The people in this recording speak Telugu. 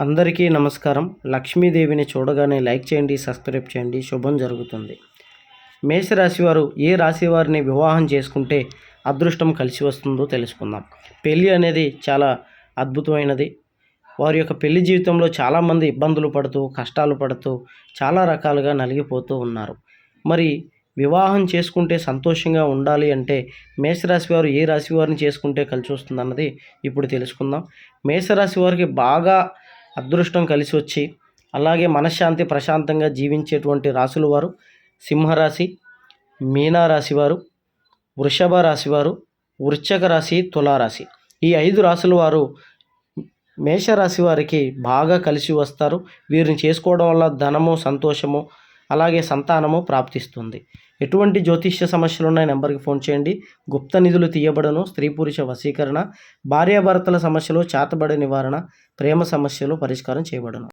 అందరికీ నమస్కారం. లక్ష్మీదేవిని చూడగానే లైక్ చేయండి సబ్స్క్రైబ్ చేయండి. శుభం జరుగుతుంది. మేషరాశి వారు ఏ రాశి వారిని వివాహం చేసుకుంటే అదృష్టం కలిసి వస్తుందో తెలుసుకుందాం. పెళ్ళి అనేది చాలా అద్భుతమైనది. వారి యొక్క పెళ్ళి జీవితంలో చాలామంది ఇబ్బందులు పడుతూ కష్టాలు పడుతూ చాలా రకాలుగా నలిగిపోతూ ఉన్నారు. మరి వివాహం చేసుకుంటే సంతోషంగా ఉండాలి అంటే మేషరాశి వారు ఏ రాశి వారిని చేసుకుంటే కలిసి వస్తుంది అన్నది ఇప్పుడు తెలుసుకుందాం. మేషరాశి వారికి బాగా అదృష్టం కలిసి వచ్చి అలాగే మనశ్శాంతి ప్రశాంతంగా జీవించేటువంటి రాశుల వారు సింహరాశి మీనారాశి వారు వృషభ రాశి వారు రాశి తులారాశి. ఈ ఐదు రాశుల వారు మేషరాశి వారికి బాగా కలిసి వస్తారు. వీరిని చేసుకోవడం వల్ల ధనము సంతోషము అలాగే సంతానము ప్రాప్తిస్తుంది. ఎటువంటి జ్యోతిష్య సమస్యలు ఉన్నాయి నెంబర్కి ఫోన్ చేయండి. గుప్త నిధులు తీయబడను స్త్రీ పురుష వశీకరణ భార్యాభర్తల సమస్యలు చేతబడి నివారణ ప్రేమ సమస్యలు పరిష్కారం చేయబడను.